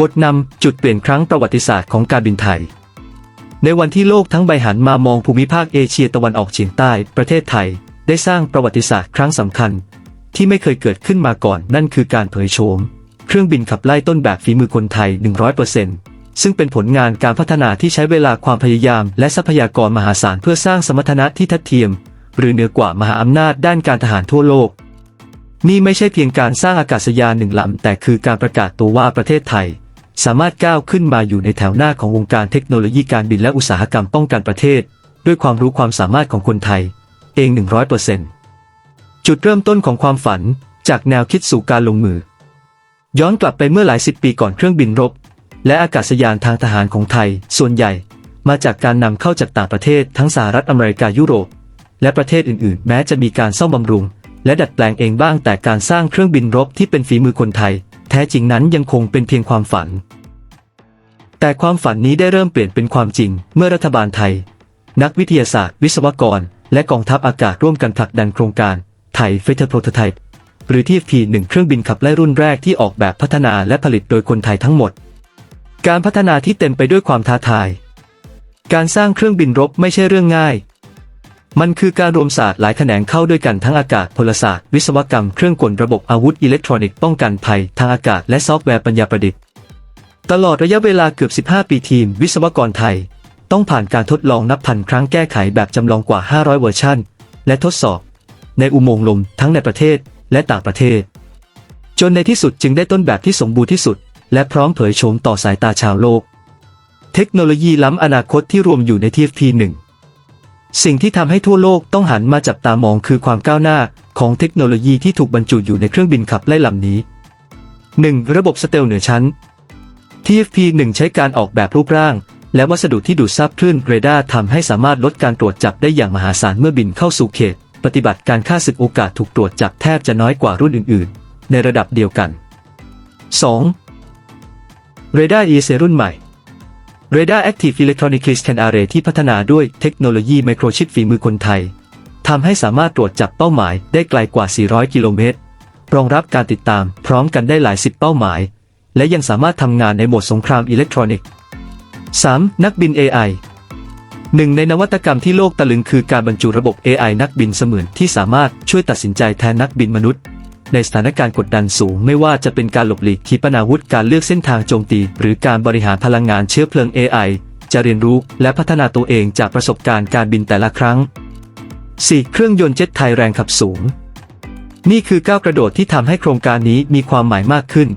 บทนำจุดเปลี่ยนครั้งประวัติศาสตร์ของการบินไทย ในวันที่โลกทั้งใบหันมามองภูมิภาคเอเชียตะวันออกเฉียงใต้ประเทศไทย ได้สร้างประวัติศาสตร์ครั้งสำคัญ ที่ไม่เคยเกิดขึ้นมาก่อน นั่นคือการเผยโฉมเครื่องบินขับไล่ต้นแบบฝีมือคนไทย 100%ซึ่งเป็นผลงานการพัฒนาที่ใช้เวลาความพยายาม และทรัพยากรมหาศาลเพื่อสร้างสมรรถนะที่ทัดเทียม หรือเหนือกว่ามหาอำนาจด้านการทหารทั่วโลก นี่ไม่ใช่เพียงการสร้างอากาศยานหนึ่งลำแต่คือการประกาศตัวว่าประเทศไทย สามารถก้าวขึ้นมาอยู่ในแถวหน้าของวงการเทคโนโลยีการบินและอุตสาหกรรมป้องกันประเทศ ด้วยความรู้ความสามารถของคนไทย เอง 100%จุดเริ่มต้นของความฝันจากแนวคิดสู่การลงมือ ย้อนกลับไปเมื่อหลายสิบปีก่อนเครื่องบินรบ และอากาศยานทางทหารของไทย ส่วนใหญ่ มาจากการนำเข้าจากต่างประเทศทั้งสหรัฐอเมริกายุโรป และประเทศอื่น ๆ แม้จะมีการซ่อมบำรุง และดัดแปลงเองบ้างแต่การสร้างเครื่องบินรบที่เป็นฝีมือคนไทย ท้จริงนั้นยังคงเป็นเพียงความฝัน แต่ความฝันนี้ได้เริ่มเปลี่ยนเป็นความจริง เมื่อรัฐบาลไทย นักวิทยาศาสตร์ วิศวกร และกองทัพอากาศร่วมกันผลักดันโครงการไทยเฟเธอร์โปรโตไทป์หรือ TFP 1เครื่องบินขับไล่รุ่นแรกที่ออกแบบพัฒนาและผลิตโดยคนไทยทั้งหมด การพัฒนาที่เต็มไปด้วยความท้าทาย การสร้างเครื่องบินรบไม่ใช่เรื่องง่าย มันคือการรวมศาสตร์หลายแขนงเข้าด้วยกันทั้งอากาศพลศาสตร์ วิศวกรรมเครื่องกลระบบอาวุธอิเล็กทรอนิกส์ป้องกันภัย ทางอากาศและซอฟต์แวร์ปัญญาประดิษฐ์ ตลอดระยะเวลาเกือบ 15 ปีทีม วิศวกรไทย ต้องผ่านการทดลองนับพันครั้งแก้ไขแบบจำลองกว่า 500 เวอร์ชันและทดสอบ ในอุโมงค์ลมทั้งในประเทศและต่างประเทศ จนในที่สุดจึงได้ต้นแบบที่สมบูรณ์ที่สุด และพร้อมเผยโฉมต่อสายตาชาวโลก เทคโนโลยีล้ำอนาคตที่รวมอยู่ใน TFP 1 สิ่งที่ทำให้ทั่วโลกต้องหันมาจับตามองคือความก้าวหน้าของเทคโนโลยีที่ถูกบรรจุอยู่ในเครื่องบินขับไล่ลำนี้ 1. ระบบสเตลเหนือชั้น TFP 1 ใช้การออกแบบรูปร่าง และวัสดุที่ดูดซับคลื่นเรดาร์ทำให้สามารถลดการตรวจจับได้อย่างมหาศาลเมื่อบินเข้าสู่เขต ปฏิบัติการฆ่าศึกโอกาสถูกตรวจจับแทบจะน้อยกว่ารุ่นอื่น ๆ ในระดับเดียวกัน 2. เรดาร์ ESA รุ่นใหม่ Radar Active Electronically Scan Array ที่พัฒนาด้วยเทคโนโลยีไมโครชิปฝีมือคนไทยทำให้สามารถตรวจจับเป้าหมายได้ไกลกว่า 400 กิโลเมตร รองรับการติดตามพร้อมกันได้หลายสิบเป้าหมาย และยังสามารถทำงานในโหมดสงครามอิเล็กทรอนิกส์ 3. นักบิน AI หนึ่งในนวัตกรรมที่โลกตะลึงคือการบรรจุระบบ AI นักบินเสมือนที่สามารถช่วยตัดสินใจแทนนักบินมนุษย์ ในสถานการณ์กดดันสูง ไม่ว่าจะเป็นการหลบหลีกขีปนาวุธการเลือกเส้นทางโจมตี หรือการบริหารพลังงานเชื้อเพลิง AI จะเรียนรู้และพัฒนาตัวเองจากประสบการณ์การบินแต่ละครั้ง 4. เครื่องยนต์เจ็ตไทยแรงขับสูง นี่คือก้าวกระโดดที่ทำให้โครงการนี้มีความหมายมากขึ้น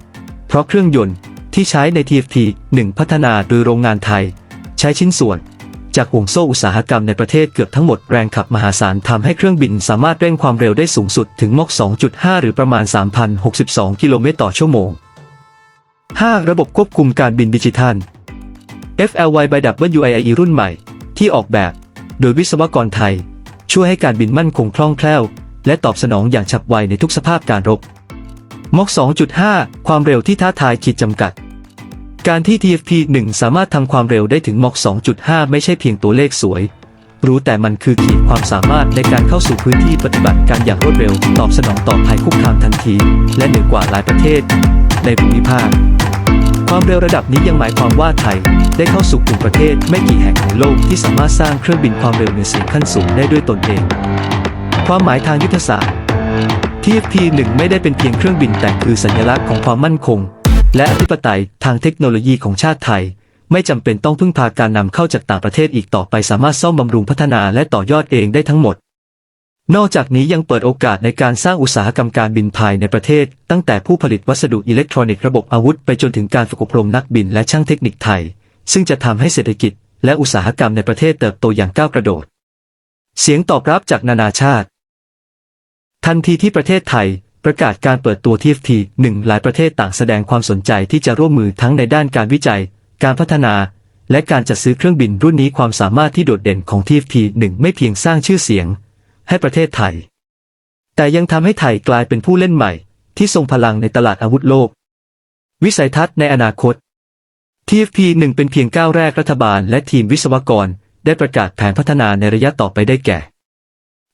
เพราะเครื่องยนต์ที่ใช้ใน TFT 1 พัฒนาโดยโรงงานไทย ใช้ชิ้นส่วน จากห่วงโซ่อุตสาหกรรมในประเทศเกือบทั้งหมดแรงขับมหาศาลทำให้เครื่องบินสามารถเร่งความเร็วได้สูงสุดถึงมก 2.5 หรือประมาณ 3,062 กิโลเมตรต่อชั่วโมง 5. ระบบควบคุมการบินดิจิทัล FLY by WIIE รุ่นใหม่ ที่ออกแบบ โดยวิศวกรไทย ช่วยให้การบินมั่นคงคล่องแคล่ว และตอบสนองอย่างฉับไวในทุกสภาพการรบมก 2.5 ความเร็วที่ท้าทายขีดจำกัด การที่ TFP 1สามารถทำความเร็วได้ถึงมอก 2.5 ไม่ใช่เพียงตัวเลขสวย รู้แต่มันคือขีดความสามารถในการเข้าสู่พื้นที่ปฏิบัติการอย่างรวดเร็ว ตอบสนองต่อภัยคุกคามทันที และเหนือกว่าหลายประเทศ ในภูมิภาค ความเร็วระดับนี้ยังหมายความว่าไทย ได้เข้าสู่กลุ่มประเทศไม่กี่แห่งในโลกที่สามารถสร้างเครื่องบินความเร็วเหนือเสียงขั้นสูงได้ด้วยตนเอง ความหมายทางยุทธศาสตร์ TFP 1ไม่ได้เป็นเพียงเครื่องบินแต่คือสัญลักษณ์ของความมั่นคง และอธิปไตยทางเทคโนโลยีของชาติไทย ไม่จำเป็นต้องพึ่งพาการนำเข้าจากต่างประเทศอีกต่อไปสามารถซ่อมบำรุงพัฒนาและต่อยอดเองได้ทั้งหมด นอกจากนี้ยังเปิดโอกาสในการสร้างอุตสาหกรรมการบินภายในประเทศ ตั้งแต่ผู้ผลิตวัสดุอิเล็กทรอนิกส์ระบบอาวุธไปจนถึงการฝึกอบรมนักบินและช่างเทคนิคไทย ซึ่งจะทำให้เศรษฐกิจ และอุตสาหกรรมในประเทศเติบโตอย่างก้าวกระโดด เสียงตอบรับจากนานาชาติ ทันทีที่ประเทศไทย ประกาศการเปิดตัว TFT หนึ่งหลายประเทศต่างแสดงความสนใจที่จะร่วมมือทั้งในด้านการวิจัย การพัฒนา และการจัดซื้อเครื่องบินรุ่นนี้ความสามารถที่โดดเด่นของ TFT 1 ไม่เพียงสร้างชื่อเสียง ให้ประเทศไทย แต่ยังทำให้ไทยกลายเป็นผู้เล่นใหม่ ที่ทรงพลังในตลาดอาวุธโลก วิสัยทัศน์ในอนาคต TFP 1เป็นเพียงก้าวแรกรัฐบาล และทีมวิศวกร ได้ประกาศแผนพัฒนาในระยะต่อไปได้แก่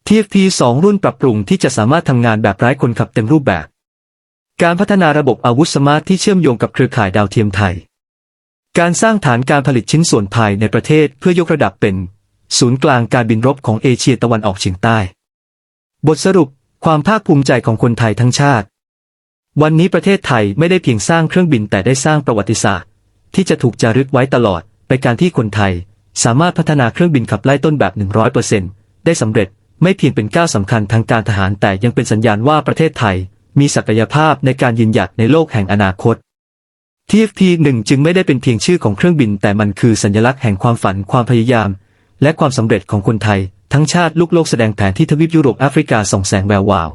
TFP 2รุ่นปรับปรุงที่จะสามารถทำงานแบบไร้คนขับเต็มรูปแบบ การพัฒนาระบบอาวุธสมาร์ทที่เชื่อมโยงกับเครือข่ายดาวเทียมไทย การสร้างฐานการผลิตชิ้นส่วนภายในประเทศเพื่อยกระดับเป็น ศูนย์กลางการบินรบของเอเชียตะวันออกเฉียงใต้ บทสรุป ความภาคภูมิใจของคนไทยทั้งชาติ วันนี้ประเทศไทยไม่ได้เพียงสร้างเครื่องบินแต่ได้สร้างประวัติศาสตร์ ที่จะถูกจารึกไว้ตลอด ไปการที่คนไทย สามารถพัฒนาเครื่องบินขับไล่ต้นแบบ 100%ได้สำเร็จ ไม่เพียงเป็นก้าวสำคัญทางการทหารแต่ยังเป็นสัญญาณว่าประเทศไทย มีศักยภาพในการยืนหยัดในโลกแห่งอนาคต TF-T1 จึงไม่ได้เป็นเพียงชื่อของเครื่องบิน แต่มันคือสัญลักษณ์แห่งความฝันความพยายาม และความสำเร็จของคนไทย ทั้งชาติลูกโลกแสดงแผนที่ทวีปยุโรปแอฟริกาส่องแสงแวววาว